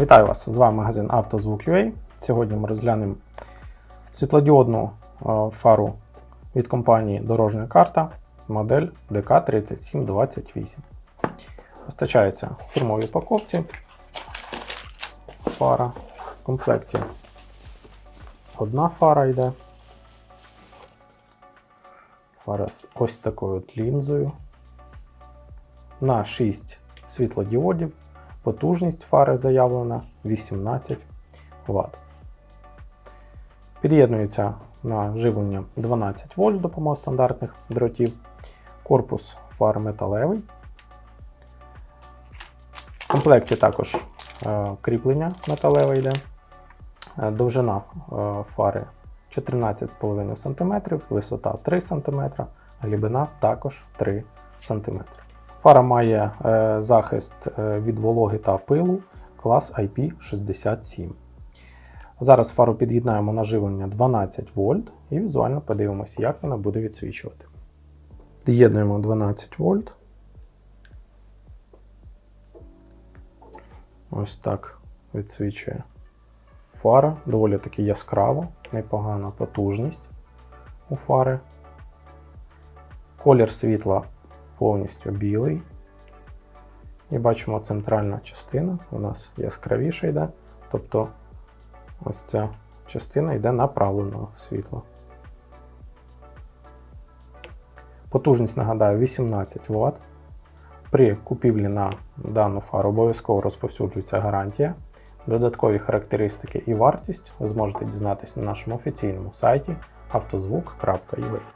Вітаю вас! З вами магазин «Автозвук.UA». Сьогодні ми розглянемо світлодіодну е, фару від компанії Дорожня карта модель ДК3728. Постачається у фірмовій упаковці фара. В комплекті одна фара йде. Фара з ось такою от лінзою. На 6 світлодіодів. Потужність фари заявлена 18 Вт. Під'єднується на живлення 12 вольт з допомогою стандартних дротів. Корпус фари металевий. В комплекті також е, кріплення металеве йде. Е, Довжина е, фари 14,5 см, висота 3 см, глибина також 3 см. Фара має е, захист е, від вологи та пилу клас IP67. Зараз фару під'єднаємо на живлення 12 вольт і візуально подивимося, як вона буде відсвічувати. Під'єднуємо 12 вольт. Ось так відсвічує фара. Доволі таки яскраво, непогана потужність у фари. Колір світла повністю білий. І бачимо центральна частина у нас яскравіша йде. Тобто ось ця частина йде направленого світла. Потужність, нагадаю, 18 Вт. При купівлі на дану фару обов'язково розповсюджується гарантія. Додаткові характеристики і вартість ви зможете дізнатися на нашому офіційному сайті автозвук.ua.